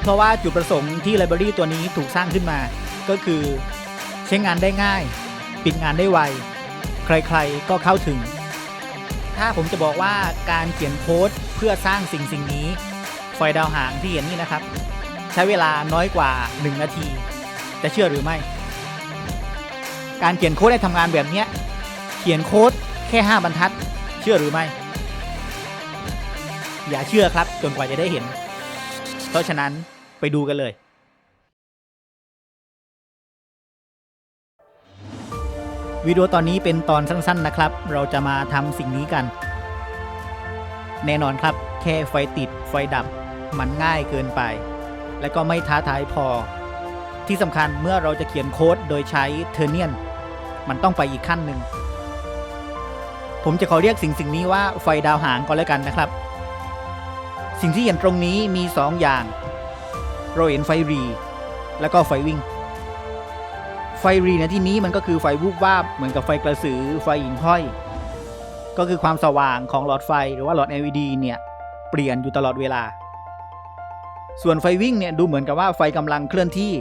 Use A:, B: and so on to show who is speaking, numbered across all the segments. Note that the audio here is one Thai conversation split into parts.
A: เพราะว่าจุดประสงค์ที่ไลบรารีตัวนี้ถูกสร้างขึ้นมา ก็คือใช้งานได้ง่าย ปิดงานได้ไว ใครๆก็เข้าถึง ถ้าผมจะบอกว่าการเขียนโค้ดเพื่อสร้างสิ่งสิ่งนี้ไฟดาวหางที่เห็นนี่นะครับ ใช้เวลาน้อยกว่า 1 นาที จะเชื่อหรือไม่ การเขียนโค้ดให้ทำงานแบบนี้เขียนโค้ดแค่ 5 บรรทัด เชื่อหรือไม่ อย่าเชื่อครับจนกว่าจะได้เห็น เพราะฉะนั้นไปดูกันเลยวิดีโอตอนนี้เป็นตอนสั้นๆนะครับ เราจะมาทำสิ่งนี้กัน แน่นอนครับ แค่ไฟติดไฟดับ มันง่ายเกินไป และก็ไม่ท้าทายพอ ที่สำคัญเมื่อเราจะเขียนโค้ดโดยใช้เทอร์เนียน มันต้องไปอีกขั้นหนึ่ง ผมจะขอเรียกสิ่งสิ่งนี้ว่าไฟดาวหางก็แล้วกันนะครับ สิ่งที่เห็นตรงนี้มี 2 อย่าง เราเห็นไฟรี แล้วก็ไฟวิ่ง ไฟรีในที่นี้มันก็คือไฟวูบวาบเหมือนกับไฟกระสือ ไฟหิ่งห้อย ก็คือความสว่างของหลอดไฟหรือว่าหลอด LED เนี่ย เปลี่ยนอยู่ตลอดเวลา ส่วนไฟวิ่งเนี่ยดูเหมือนกับว่าไฟกำลังเคลื่อนที่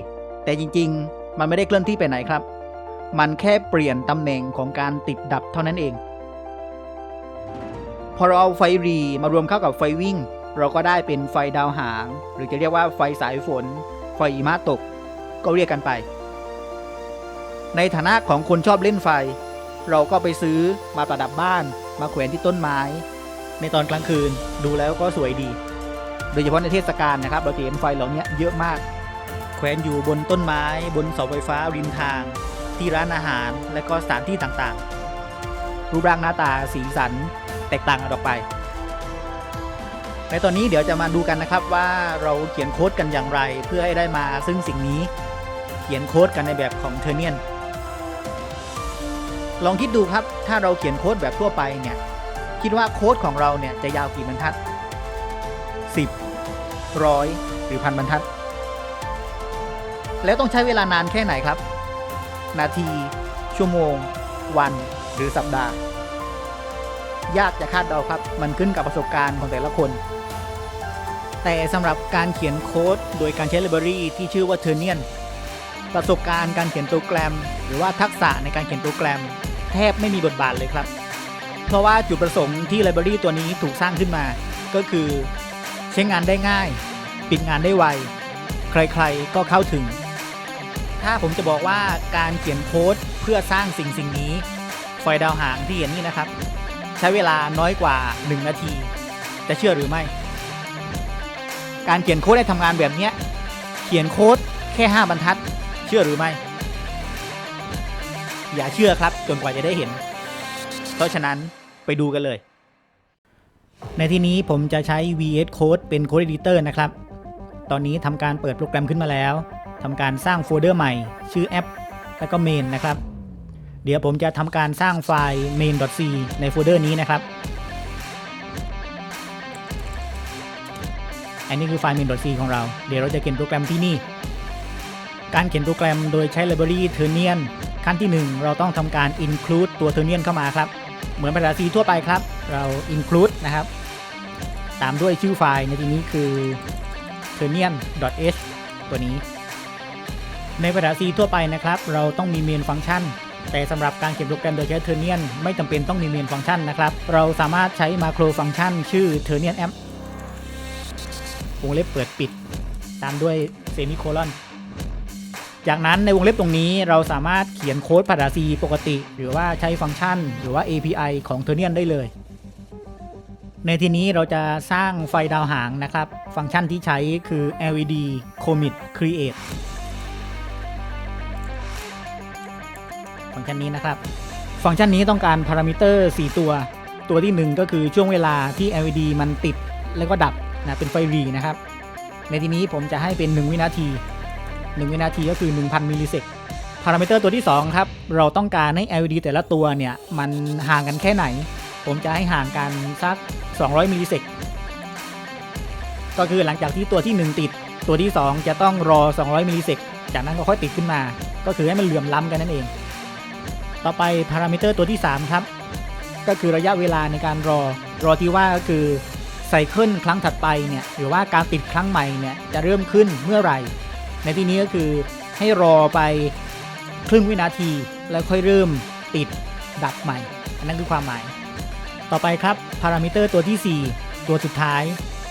A: แต่จริง ๆ มันไม่ได้เคลื่อนที่ไปไหนครับ มันแค่เปลี่ยนตำแหน่งของการติดดับเท่านั้นเองพอเราเอาไฟรีมารวมเข้ากับไฟวิ่ง เราก็ได้เป็นไฟดาวหาง หรือจะเรียกว่าไฟสายฝน ไฟหิมะตก ก็เรียกกันไป ในฐานะของคนชอบเล่นไฟ เราก็ไปซื้อมาประดับบ้าน มาแขวนที่ต้นไม้ ในตอนกลางคืนดูแล้วก็สวยดี โดยเฉพาะในเทศกาลนะครับ เราจะเห็นไฟเหล่านี้เยอะมาก แขวนอยู่บนต้นไม้ บนเสาไฟฟ้าริมทาง ที่ร้านอาหารและก็สถานที่ต่างๆ รูปร่างหน้าตาสีสันแตกต่างกันออกไป ในตอนนี้เดี๋ยวจะมาดูกันนะครับว่าเราเขียนโค้ดกันอย่างไร เพื่อให้ได้มาซึ่งสิ่งนี้เขียนโค้ดกันในแบบของเทอร์เนียนลองคิดดูครับถ้าเราเขียนโค้ดแบบทั่วไปเนี่ยคิดว่าโค้ดของเราเนี่ยจะยาวกี่บรรทัด 10ร้อยหรือพันบรรทัด แล้วต้องใช้เวลานานแค่ไหนครับ นาที ชั่วโมง วัน หรือสัปดาห์ ยากจะคาดเดาครับ มันขึ้นกับประสบการณ์ของแต่ละคน แต่สำหรับการเขียนโค้ดโดยการใช้ไลบรารีที่ชื่อว่าเทอร์เนียนประสบการณ์การเขียนโปรแกรม หรือว่าทักษะในการเขียนโปรแกรม แทบไม่มีบทบาทเลยครับ เพราะว่าจุดประสงค์ที่ไลบรารีตัวนี้ถูกสร้างขึ้นมา ก็คือใช้งานได้ง่าย ปิดงานได้ไว ใครๆก็เข้าถึง ถ้าผมจะบอกว่าการเขียนโค้ดเพื่อสร้างสิ่งสิ่งนี้ไฟดาวหางที่เห็นนี่นะครับ ใช้เวลาน้อยกว่า 1 นาที จะเชื่อหรือไม่ การเขียนโค้ดให้ทำงานแบบนี้เขียนโค้ดแค่ 5 บรรทัด เชื่อหรือไม่ อย่าเชื่อครับจนกว่าจะได้เห็น เพราะฉะนั้นไปดูกันเลย ในที่นี้ผมจะใช้ VS Code เป็น Code Editor นะครับ ตอนนี้ทำการเปิดโปรแกรมขึ้นมาแล้วทำการสร้างโฟลเดอร์ใหม่ ชื่อแอป แล้วก็ main นะครับ เดี๋ยวผมจะทำการสร้างไฟล์ main.c ในโฟลเดอร์นี้นะครับ อันนี้คือไฟล์ main.c ของเรา เดี๋ยวเราจะเขียนโปรแกรมที่นี่ การเขียนโปรแกรมโดยใช้ library t e r n i a n ขั้นที่ 1 เราต้องทำการ include ตัว t e r n i a n เข้ามาครับ เหมือนภาษา C ทั่วไปครับ เรา include นะครับ ตามด้วยชื่อไฟล์ในที่นี้คือ t e r n i a n h ตัวนี้ ในภาษา C ทั่วไปนะครับ เราต้องมี main function แต่สำหรับการเขียนโปรแกรมโดยใช้ t e r n i a n ไม่จำเป็นต้องมี main function นะครับ เราสามารถใช้ macro function ชื่อ t e r n i a n app วงเล็บเปิดปิด ตามด้วย semicolon จากนั้นในวงเล็บตรงนี้เราสามารถเขียนโค้ดภาษา C ปกติ หรือว่าใช้ฟังก์ชัน หรือว่า API ของ t e r n i a n ได้เลย ในที่นี้เราจะสร้างไฟดาวหางนะครับ ฟังก์ชันที่ใช้คือ LED commit create ฟังก์ชันนี้นะครับ ฟังก์ชันนี้ต้องการพารามิเตอร์ 4 ตัว ตัวที่ 1 ก็คือช่วงเวลาที่ LED มันติดแล้วก็ดับ นะเป็นไฟรีนะครับ ในที่นี้ผมจะให้เป็น 1 วินาที 1 วินาทีก็คือ 1,000 มิลลิเซกพารามิเตอร์ตัวที่ 2 ครับ เราต้องการให้ LED แต่ละตัวเนี่ย มันห่างกันแค่ไหน ผมจะให้ห่างกันสัก 200 มิลลิเซกก็คือหลังจากที่ตัวที่ 1 ติด ตัวที่ 2 จะต้องรอ 200 มิลลิเซกจากนั้นก็ค่อยติดขึ้นมา ก็คือให้มันเหลื่อมล้ำกันนั่นเอง ต่อไปพารามิเตอร์ตัวที่ 3 ครับ ก็คือระยะเวลาในการรอ รอที่ว่าก็คือ ไซเคิลครั้งถัดไปเนี่ยหรือว่าการติดครั้งใหม่เนี่ยจะเริ่มขึ้นเมื่อไหร่ ในที่นี้ก็คือให้รอไปครึ่งวินาทีแล้วค่อยเริ่มติดดับใหม่ อันนั้นคือความหมาย ต่อไปครับพารามิเตอร์ตัวที่ 4 ตัวสุดท้าย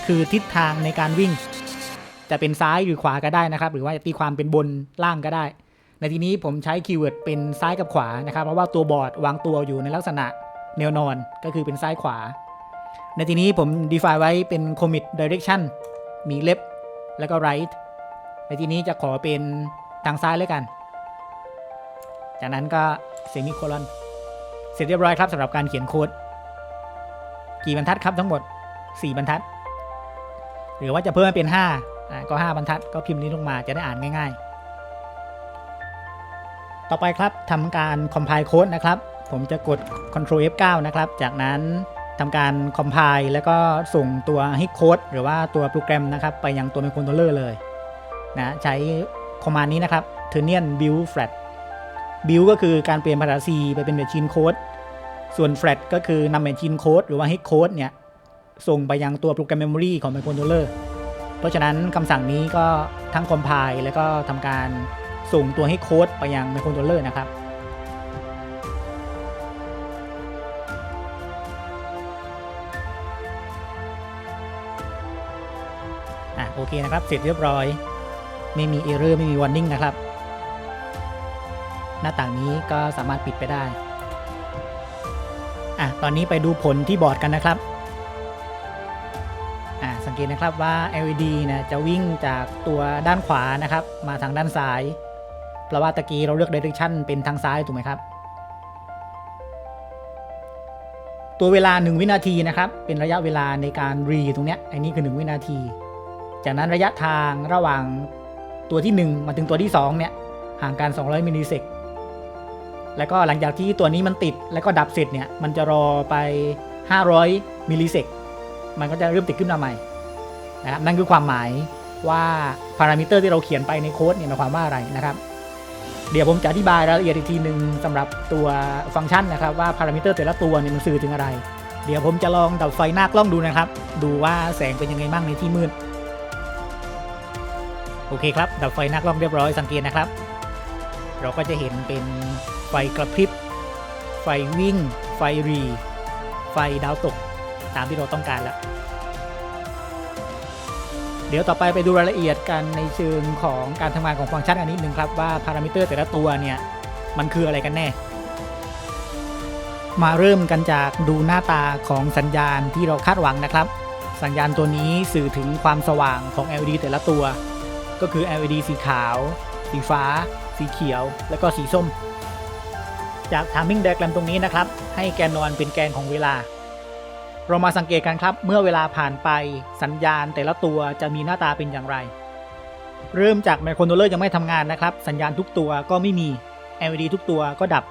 A: คือทิศทางในการวิ่ง จะเป็นซ้ายหรือขวาก็ได้นะครับ หรือว่าจะตีความเป็นบนล่างก็ได้ ในที่นี้ผมใช้คีย์เวิร์ดเป็นซ้ายกับขวานะครับ เพราะว่าตัวบอร์ดวางตัวอยู่ในลักษณะแนวนอนก็คือเป็นซ้ายขวา ในที่นี้ผม define ไว้เป็น commit direction มี left แล้วก็ right ในที่นี้จะขอเป็นทางซ้ายเลยกัน จากนั้นก็ semicolon เสร็จเรียบร้อยครับสำหรับการเขียนโค้ด กี่บรรทัดครับทั้งหมด 4 บรรทัด หรือว่าจะเพิ่มเป็น5อ่าก็ 5 บรรทัดก็พิมพ์นี้ลงมาจะได้อ่านง่ายๆ ต่อไปครับทำการ compile code นะครับ ผมจะกด Ctrl F9 นะครับ จากนั้น ทำการ compile แล้วก็ส่งตัว hit code หรือว่าตัวโปรแกรมนะครับ ไปยังตัว microcontroller เลยนะใช้ command นี้นะครับ t e r n i a n build flat build ก็คือการเปลี่ยนภาษา C ไปเป็น machine code ส่วน flat ก็คือนำ machine code หรือว่า hit code เนี่ย ส่งไปยังตัวโปรแกรม memory ของ microcontroller เพราะฉะนั้นคำสั่งนี้ก็ทั้ง compile แล้วก็ทำการส่งตัว hit code ไปยัง microcontroller นะครับ โอเคนะครับ เสร็จเรียบร้อย ไม่มี error ไม่มี warning นะครับ หน้าต่างนี้ก็สามารถปิดไปได้ อะ ตอนนี้ไปดูผลที่บอร์ดกันนะครับ อะ สังเกตนะครับว่า LED นะจะวิ่งจากตัวด้านขวานะครับ มาทางด้านซ้าย เพราะว่าตะกี้เราเลือก direction เป็นทางซ้ายถูกไหมครับตัวเวลา 1 วินาทีนะครับ เป็นระยะเวลาในการรีตรงเนี้ยอันนี้คือ 1 วินาที จากนั้นระยะทางระหว่างตัวที่ 1 มาถึงตัวที่ 2 เนี่ยห่างกัน 200 มิลลิเซกแล้วก็หลังจากที่ตัวนี้มันติดแล้วก็ดับเสร็จเนี่ยมันจะรอไป 500 มิลลิเซกมันก็จะเริ่มติดขึ้นมาใหม่นะครับนั่นคือความหมายว่าพารามิเตอร์ที่เราเขียนไปในโค้ดเนี่ยหมายความว่าอะไรนะครับ เดี๋ยวผมจะอธิบายรายละเอียดอีกทีหนึ่งสำหรับตัวฟังก์ชันนะครับว่าพารามิเตอร์แต่ละตัวเนี่ยมันสื่อถึงอะไร เดี๋ยวผมจะลองดับไฟหน้ากล้องดูนะครับ ดูว่าแสงเป็นยังไงบ้างในที่มืด โอเคครับ ดับไฟหน้ากล้องเรียบร้อยสังเกตนะครับ เราก็จะเห็นเป็นไฟกระพริบ ไฟวิ่ง ไฟรี ไฟดาวตก ตามที่เราต้องการแล้ว เดี๋ยวต่อไปไปดูรายละเอียดกันในเชิงของการทำงานของฟังก์ชันอันนี้หนึ่งครับว่าพารามิเตอร์แต่ละตัวเนี่ย มันคืออะไรกันแน่ มาเริ่มกันจากดูหน้าตาของสัญญาณที่เราคาดหวังนะครับ สัญญาณตัวนี้สื่อถึงความสว่างของ LED แต่ละตัว ก็คือ LED สีขาว สีฟ้า สีเขียว และก็สีส้ม จาก timing diagram ตรงนี้นะครับ ให้แกนนอนเป็นแกนของเวลา เรามาสังเกตกันครับ เมื่อเวลาผ่านไปสัญญาณแต่ละตัวจะมีหน้าตาเป็นอย่างไร เริ่มจากไมโครโนเลอร์ยังไม่ทำงานนะครับ สัญญาณทุกตัวก็ไม่มี LED ทุกตัวก็ดับ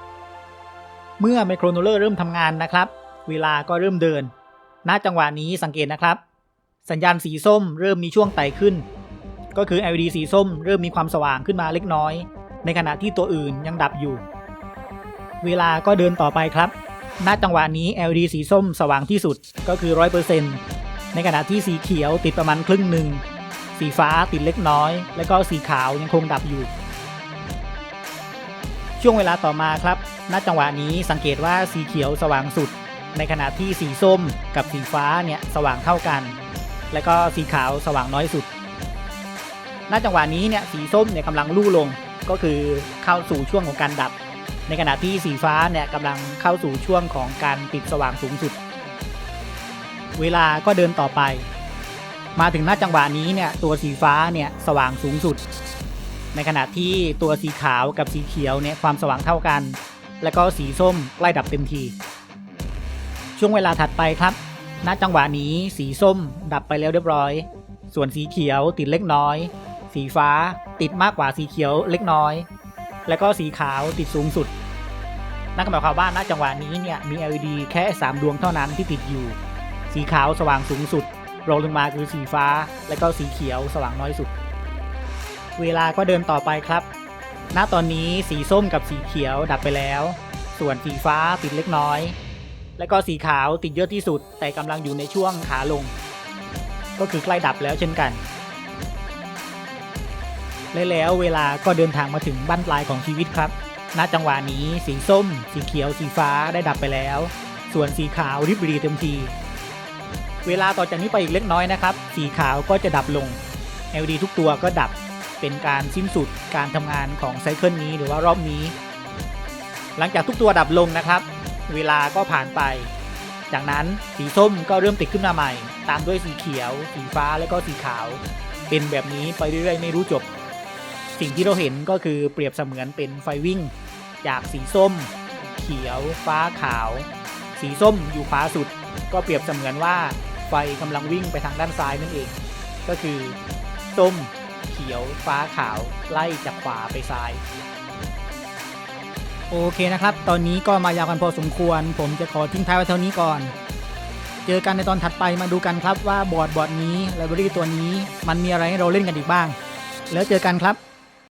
A: เมื่อไมโครโนเลอร์เริ่มทำงานนะครับ เวลาก็เริ่มเดิน ณ จังหวะนี้สังเกตนะครับ สัญญาณสีส้มเริ่มมีช่วงไต่ขึ้น ก็คือ LED สีส้มเริ่มมีความสว่างขึ้นมาเล็กน้อย ในขณะที่ตัวอื่นยังดับอยู่ เวลาก็เดินต่อไปครับ ณ จังหวะนี้ LED สีส้มสว่างที่สุดก็คือ 100%ในขณะที่สีเขียวติดประมาณครึ่งหนึ่ง สีฟ้าติดเล็กน้อย และก็สีขาวยังคงดับอยู่ ช่วงเวลาต่อมาครับ ณ จังหวะนี้สังเกตว่าสีเขียวสว่างสุด ในขณะที่สีส้มกับสีฟ้าเนี่ยสว่างเท่ากัน และก็สีขาวสว่างน้อยสุด ณจังหวะนี้เนี่ยสีส้มเนี่ยกำลังลู่ลงก็คือเข้าสู่ช่วงของการดับ ในขณะที่สีฟ้าเนี่ยกำลังเข้าสู่ช่วงของการติดสว่างสูงสุด เวลาก็เดินต่อไป มาถึงหน้าจังหวะนี้เนี่ยตัวสีฟ้าเนี่ยสว่างสูงสุด ในขณะที่ตัวสีขาวกับสีเขียวเนี่ยความสว่างเท่ากัน และก็สีส้มใกล้ดับเต็มที ช่วงเวลาถัดไปครับ ณจังหวะนี้สีส้มดับไปแล้วเรียบร้อย ส่วนสีเขียวติดเล็กน้อย สีฟ้าติดมากกว่าสีเขียวเล็กน้อย แล้วก็สีขาวติดสูงสุด นั่นก็หมายความว่าณจังหวะนี้เนี่ยมี LED แค่ 3 ดวงเท่านั้นที่ติดอยู่ สีขาวสว่างสูงสุดรองลงมาคือสีฟ้า และก็สีเขียวสว่างน้อยสุด เวลาก็เดินต่อไปครับ ณตอนนี้สีส้มกับสีเขียวดับไปแล้ว ส่วนสีฟ้าติดเล็กน้อย และก็สีขาวติดเยอะที่สุด แต่กำลังอยู่ในช่วงขาลง ก็คือใกล้ดับแล้วเช่นกัน และแล้วเวลาก็เดินทางมาถึงบั้นปลายของชีวิตครับ ณ จังหวะนี้สีส้ม สีเขียว สีฟ้าได้ดับไปแล้ว ส่วนสีขาวริบรีเต็มที เวลาต่อจากนี้ไปอีกเล็กน้อยนะครับ สีขาวก็จะดับลง LED ทุกตัวก็ดับ เป็นการสิ้นสุดการทำงานของไซเคิลนี้หรือว่ารอบนี้ หลังจากทุกตัวดับลงนะครับ เวลาก็ผ่านไป จากนั้นสีส้มก็เริ่มติดขึ้นมาใหม่ ตามด้วยสีเขียว สีฟ้าแล้วก็สีขาว เป็นแบบนี้ไปเรื่อยๆไม่รู้จบ สิ่งที่เราเห็นก็คือเปรียบเสมือนเป็นไฟวิ่ง จากสีส้ม เขียว ฟ้าขาว สีส้มอยู่ขวาสุด ก็เปรียบเสมือนว่าไฟกำลังวิ่งไปทางด้านซ้ายนั่นเอง ก็คือส้ม เขียว ฟ้าขาว ไล่จากขวาไปซ้าย โอเคนะครับ ตอนนี้ก็มายาวกันพอสมควร ผมจะขอทิ้งท้ายไว้เท่านี้ก่อนเจอกันในตอนถัดไปมาดูกันครับว่าบอร์ดบอร์ดนี้ไลบรารีตัวนี้มันมีอะไรให้เราเล่นกันอีกบ้าง แล้วเจอกันครับ